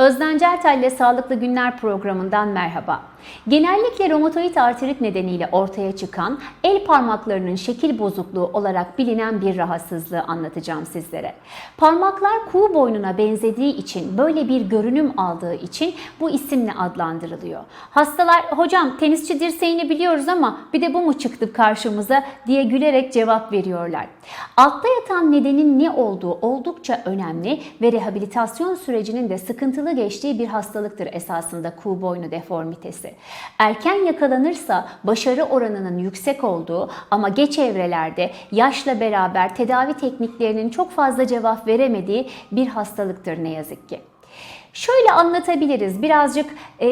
Özden Certel ile Sağlıklı Günler programından merhaba. Genellikle romatoid artrit nedeniyle ortaya çıkan el parmaklarının şekil bozukluğu olarak bilinen bir rahatsızlığı anlatacağım sizlere. Parmaklar kuğu boynuna benzediği için böyle bir görünüm aldığı için bu isimle adlandırılıyor. Hastalar hocam tenisçi dirseğini biliyoruz ama bir de bu mu çıktı karşımıza diye gülerek cevap veriyorlar. Altta yatan nedenin ne olduğu oldukça önemli ve rehabilitasyon sürecinin de sıkıntılı geçtiği bir hastalıktır esasında kuğu boynu deformitesi. Erken yakalanırsa başarı oranının yüksek olduğu ama geç evrelerde yaşla beraber tedavi tekniklerinin çok fazla cevap veremediği bir hastalıktır ne yazık ki. Şöyle anlatabiliriz. Birazcık e,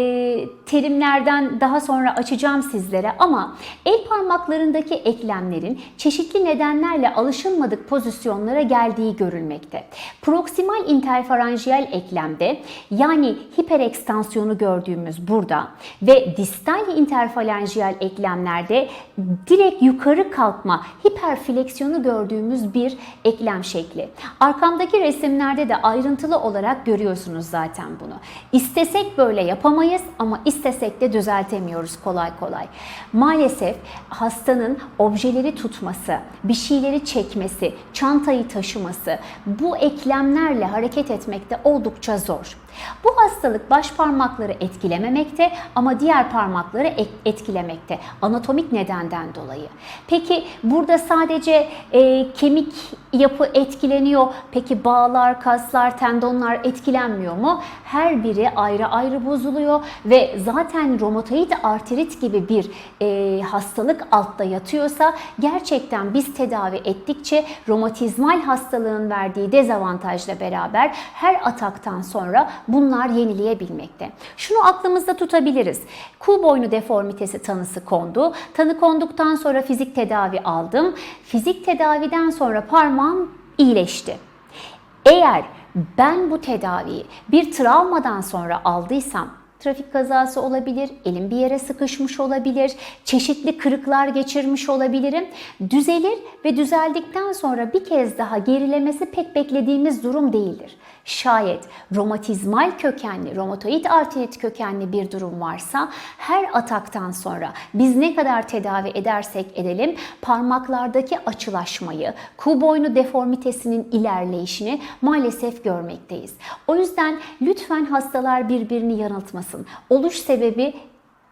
terimlerden daha sonra açacağım sizlere ama el parmaklarındaki eklemlerin çeşitli nedenlerle alışılmadık pozisyonlara geldiği görülmekte. Proksimal interfaranjiyel eklemde yani hiperekstansiyonu gördüğümüz burada ve distal interfalanjiyel eklemlerde direkt yukarı kalkma hiperfleksiyonu gördüğümüz bir eklem şekli. Arkamdaki resimlerde de ayrıntılı olarak görüyorsunuz zaten zaten bunu. İstesek böyle yapamayız ama istesek de düzeltemiyoruz kolay kolay. Maalesef hastanın objeleri tutması, bir şeyleri çekmesi, çantayı taşıması bu eklemlerle hareket etmekte oldukça zor. Bu hastalık baş parmakları etkilememekte ama diğer parmakları etkilemekte anatomik nedenden dolayı. Peki burada sadece e, kemik yapı etkileniyor. Peki bağlar, kaslar, tendonlar etkilenmiyor mu? Her biri ayrı ayrı bozuluyor ve zaten romatoid artrit gibi bir e, hastalık altta yatıyorsa gerçekten biz tedavi ettikçe romatizmal hastalığın verdiği dezavantajla beraber her ataktan sonra bunlar yenileyebilmekte. Şunu aklımızda tutabiliriz. Kuğu boynu deformitesi tanısı kondu. Tanı konduktan sonra fizik tedavi aldım. Fizik tedaviden sonra parmağım iyileşti. Eğer ben bu tedaviyi bir travmadan sonra aldıysam trafik kazası olabilir, elim bir yere sıkışmış olabilir, çeşitli kırıklar geçirmiş olabilirim. Düzelir ve düzeldikten sonra bir kez daha gerilemesi pek beklediğimiz durum değildir. Şayet romatizmal kökenli, romatoid artrit kökenli bir durum varsa her ataktan sonra biz ne kadar tedavi edersek edelim parmaklardaki açılaşmayı, kuğu boynu deformitesinin ilerleyişini maalesef görmekteyiz. O yüzden lütfen hastalar birbirini yanıltmasın. Oluş sebebi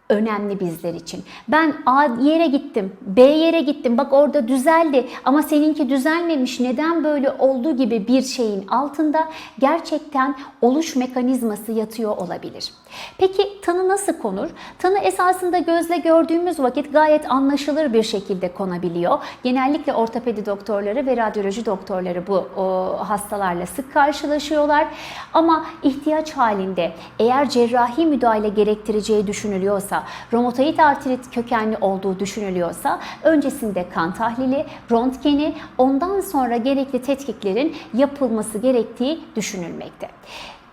önemli bizler için. Ben A yere gittim, B yere gittim. Bak orada düzeldi ama seninki düzelmemiş. Neden böyle oldu gibi bir şeyin altında gerçekten oluş mekanizması yatıyor olabilir. Peki tanı nasıl konur? Tanı esasında gözle gördüğümüz vakit gayet anlaşılır bir şekilde konabiliyor. Genellikle ortopedi doktorları ve radyoloji doktorları bu o, hastalarla sık karşılaşıyorlar. Ama ihtiyaç halinde eğer cerrahi müdahale gerektireceği düşünülüyorsa, romatoid artrit kökenli olduğu düşünülüyorsa öncesinde kan tahlili, röntgeni, ondan sonra gerekli tetkiklerin yapılması gerektiği düşünülmekte.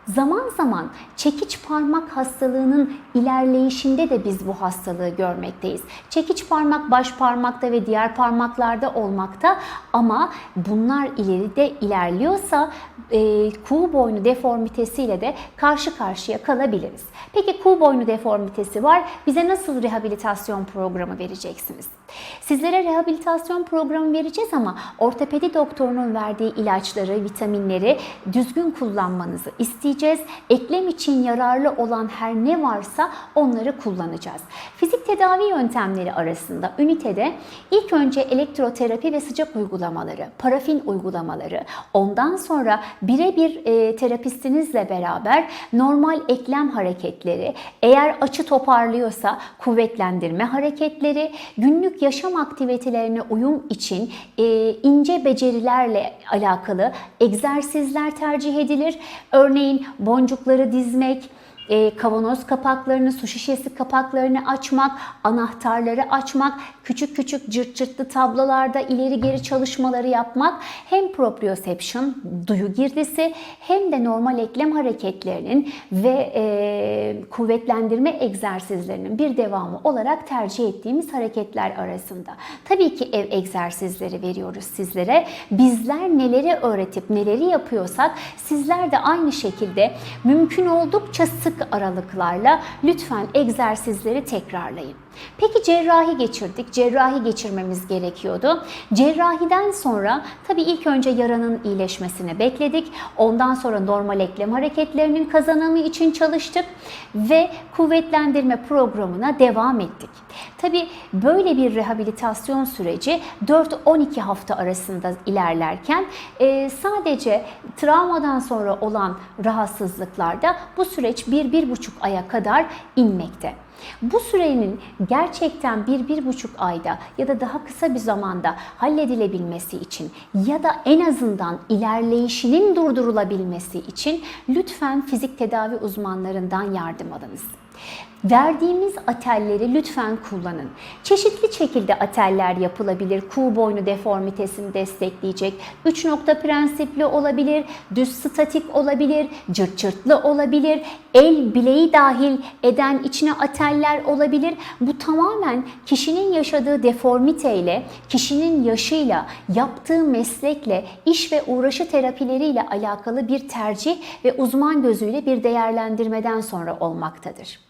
Zaman zaman çekiç parmak hastalığının ilerleyişinde de biz bu hastalığı görmekteyiz. Çekiç parmak baş parmakta ve diğer parmaklarda olmakta ama bunlar ileride ilerliyorsa e, kuğu boynu deformitesiyle de karşı karşıya kalabiliriz. Peki kuğu boynu deformitesi var. Bize nasıl rehabilitasyon programı vereceksiniz? Sizlere rehabilitasyon programı vereceğiz ama ortopedi doktorunun verdiği ilaçları, vitaminleri düzgün kullanmanızı isteyeceğiz. Eklem için yararlı olan her ne varsa onları kullanacağız. Fizik tedavi yöntemleri arasında ünitede ilk önce elektroterapi ve sıcak uygulamaları, parafin uygulamaları, ondan sonra birebir e, terapistinizle beraber normal eklem hareketleri, eğer açı toparlıyorsa kuvvetlendirme hareketleri, günlük yaşam aktivitelerine uyum için e, ince becerilerle alakalı egzersizler tercih edilir. Örneğin boncukları dizmek, e, kavanoz kapaklarını, su şişesi kapaklarını açmak, anahtarları açmak, küçük küçük cırt cırtlı tablolarda ileri geri çalışmaları yapmak hem proprioception, duyu girdisi hem de normal eklem hareketlerinin ve e, kuvvetlendirme egzersizlerinin bir devamı olarak tercih ettiğimiz hareketler arasında. Tabii ki ev egzersizleri veriyoruz sizlere. Bizler neleri öğretip neleri yapıyorsak sizler de aynı şekilde mümkün oldukça sık aralıklarla lütfen egzersizleri tekrarlayın. Peki cerrahi geçirdik. Cerrahi geçirmemiz gerekiyordu. Cerrahiden sonra tabii ilk önce yaranın iyileşmesini bekledik. Ondan sonra normal eklem hareketlerinin kazanımı için çalıştık ve kuvvetlendirme programına devam ettik. Tabii böyle bir rehabilitasyon süreci 4-12 hafta arasında ilerlerken e, sadece travmadan sonra olan rahatsızlıklarda bu süreç 1-1,5 aya kadar inmekte. Bu sürenin gerçekten bir, bir buçuk ayda ya da daha kısa bir zamanda halledilebilmesi için ya da en azından ilerleyişinin durdurulabilmesi için lütfen fizik tedavi uzmanlarından yardım alınız. Verdiğimiz atelleri lütfen kullanın. Çeşitli şekilde ateller yapılabilir. Kuğu boynu deformitesini destekleyecek. 3 nokta prensipli olabilir, düz statik olabilir, cırt cırtlı olabilir, el bileği dahil eden içine ateller olabilir. Bu tamamen kişinin yaşadığı deformiteyle, kişinin yaşıyla, yaptığı meslekle, iş ve uğraşı terapileriyle alakalı bir tercih ve uzman gözüyle bir değerlendirmeden sonra olmaktadır.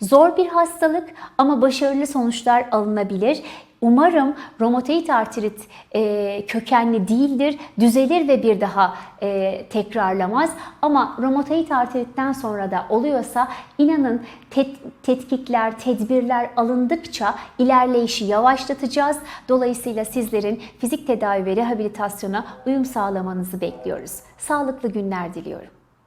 Zor bir hastalık ama başarılı sonuçlar alınabilir. Umarım romatoid artrit e, kökenli değildir, düzelir ve bir daha e, tekrarlamaz. Ama romatoid artritten sonra da oluyorsa inanın tet, tetkikler, tedbirler alındıkça ilerleyişi yavaşlatacağız. Dolayısıyla sizlerin fizik tedavi ve rehabilitasyona uyum sağlamanızı bekliyoruz. Sağlıklı günler diliyorum.